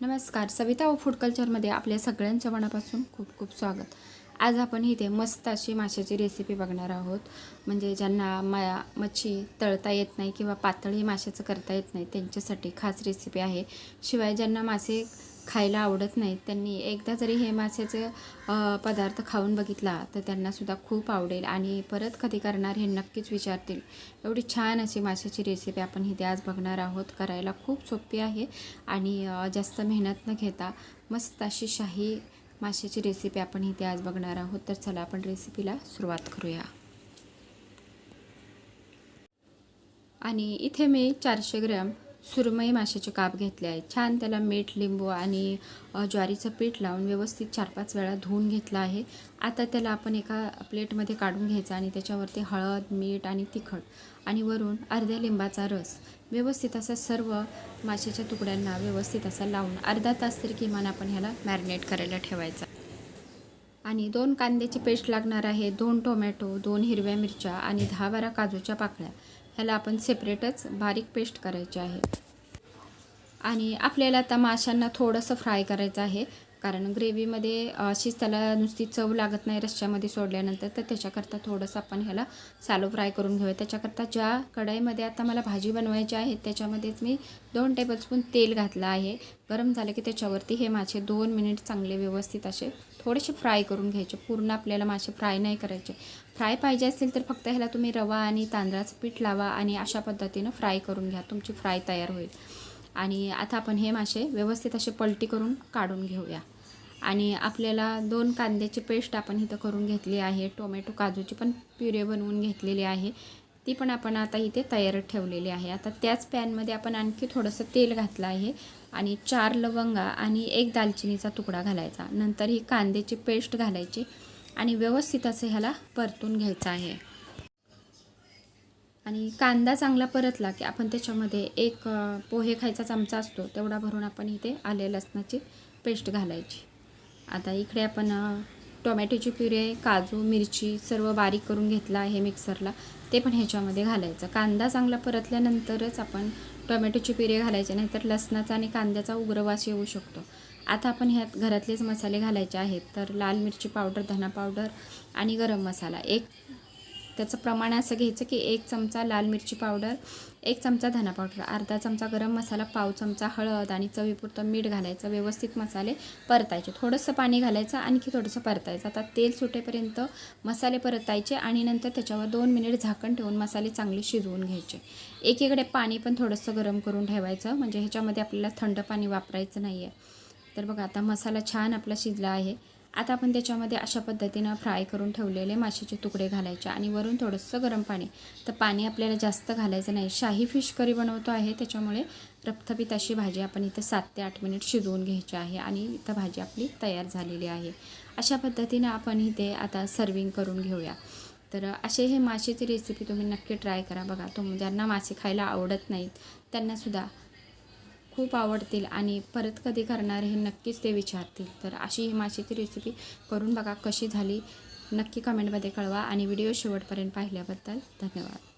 नमस्कार. सविता व फूड कल्चरमध्ये आपल्या सगळ्यांच्या मनापासून खूप खूप स्वागत. आज आपण इथे मस्त अशी माशाची रेसिपी बघणार आहोत. म्हणजे ज्यांना मा मच्छी तळता येत नाही किंवा पातळी माशाचं करता येत नाही त्यांच्यासाठी खास रेसिपी आहे. शिवाय ज्यांना मासे खायला आवडत नाहीत त्यांनी एकदा जरी हे माशाचे पदार्थ खाऊन बघितला तर त्यांनासुद्धा खूप आवडेल आणि परत कधी करणार हे नक्कीच विचारतील. एवढी छान अशी माशाची रेसिपी आपण इथे आज बघणार आहोत. करायला खूप सोपी आहे आणि जास्त मेहनत न घेता मस्त अशी शाही माशाची रेसिपी आपण इथे आज बघणार आहोत. तर चला आपण रेसिपीला सुरुवात करूया. आणि इथे मी चारशे ग्रॅम सुरमई माशाचे काप घेतले आहेत. छान त्याला मीठ लिंबू आणि ज्वारीचं पीठ लावून व्यवस्थित चार पाच वेळा धुवून घेतलं आहे. आता त्याला आपण एका प्लेटमध्ये काढून घ्यायचं आणि त्याच्यावरती हळद मीठ आणि तिखट आणि वरून अर्ध्या लिंबाचा रस व्यवस्थित असा सर्व माशाच्या तुकड्यांना व्यवस्थित असा लावून अर्धा तास तरी किमान आपण ह्याला मॅरिनेट करायला ठेवायचा. आणि दोन कांद्याची पेस्ट लागणार आहे. दोन टोमॅटो दोन हिरव्या मिरच्या आणि दहा बारा काजूच्या पाकळ्या. ह्याला आपण सेपरेटच बारीक पेस्ट करायची आहे. आणि आपल्याला आता माशांना थोडंसं फ्राय करायचं आहे. कारण ग्रेव्हीमध्ये अशीच त्याला नुसती चव लागत नाही रश्श्यामध्ये सोडल्यानंतर तर त्याच्याकरता थोडंसं आपण ह्याला सालो फ्राय करून घेऊया. त्याच्याकरता ज्या कढईमध्ये आता मला भाजी बनवायची आहे त्याच्यामध्येच मी दोन टेबलस्पून तेल घातलं आहे. गरम झालं की त्याच्यावरती हे मासे दोन मिनिट चांगले व्यवस्थित असे थोडेसे फ्राय करून घ्यायचे. पूर्ण आपल्याला मासे फ्राय नाही करायचे. फ्राय पाहिजे असेल तर फक्त ह्याला तुम्ही रवा आणि तांदळाचं पीठ लावा आणि अशा पद्धतीनं फ्राय करून घ्या. तुमची फ्राय तयार होईल. आणि आता आपण हे मासे व्यवस्थित असे पलटी करून काढून घेऊया. आणि आपल्याला दोन कांद्याची पेस्ट आपण इथं करून घेतली आहे. टोमॅटो काजूची पण प्युरे बनवून घेतलेली आहे. ती पण आपण आता इथे तयार ठेवलेली आहे. आता त्याच पॅनमध्ये आपण आणखी थोडंसं तेल घातलं आहे आणि चार लवंगा आणि एक दालचिनीचा तुकडा घालायचा. नंतर ही कांद्याची पेस्ट घालायची आणि व्यवस्थित असं ह्याला परतून घ्यायचं आहे. आणि कांदा चांगला परतला की आपण त्याच्यामध्ये एक पोहे खायचा चमचा असतो तेवढा भरून आपण इथे आले लसणाची पेस्ट घालायची. आता इकडे आपण टोमॅटोची प्युरे काजू मिरची सर्व बारीक करून घेतला आहे मिक्सरला ते पण ह्याच्यामध्ये घालायचं. कांदा चांगला परतल्यानंतरच आपण टोमॅटोची प्युरे घालायचे नाहीतर लसणाचा आणि कांद्याचा उग्रवास येऊ शकतो. आता आपण ह्यात घरातलेच मसाले घालायचे आहेत तर लाल मिरची पावडर धना पावडर आणि गरम मसाला. एक त्याचं प्रमाण असं घ्यायचं की एक चमचा लाल मिरची पावडर एक चमचा धना पावडर अर्धा चमचा गरम मसाला पाव चमचा हळद आणि चवीपुरतं मीठ घालायचं व्यवस्थित मसाले परतायचे. थोडंसं पाणी घालायचं आणखी थोडंसं परतायचं. आता तेल सुटेपर्यंत मसाले परतायचे आणि नंतर त्याच्यावर दोन मिनिट झाकण ठेवून मसाले चांगले शिजवून घ्यायचे. एकीकडे पाणी पण थोडंसं गरम करून ठेवायचं म्हणजे ह्याच्यामध्ये आपल्याला थंड पाणी वापरायचं नाही आहे तर बघा आता मसाला छान आपला शिजला आहे. आता आपण त्याच्यामध्ये अशा पद्धतीनं फ्राय करून ठेवलेले माशाचे तुकडे घालायचे आणि वरून थोडंसं गरम पाणी. तर पाणी आपल्याला जास्त घालायचं नाही. शाही फिश करी बनवतो आहे त्याच्यामुळे रक्तपित अशी भाजी आपण इथं सात ते आठ मिनिट शिजवून घ्यायची आहे आणि इथं भाजी आपली तयार झालेली आहे. अशा पद्धतीनं आपण इथे आता सर्विंग करून घेऊया. तर असे हे माशाची रेसिपी तुम्ही नक्की ट्राय करा बघा. तुम ज्यांना मासे खायला आवडत नाहीत त्यांनासुद्धा खूप आवडतील आणि परत कधी करणार हे नक्कीच ते विचारतील. तर अशी ही माशाची रेसिपी करून बघा कशी झाली. नक्की कमेंटमध्ये कळवा आणि व्हिडिओ शेवटपर्यंत पाहिल्याबद्दल धन्यवाद.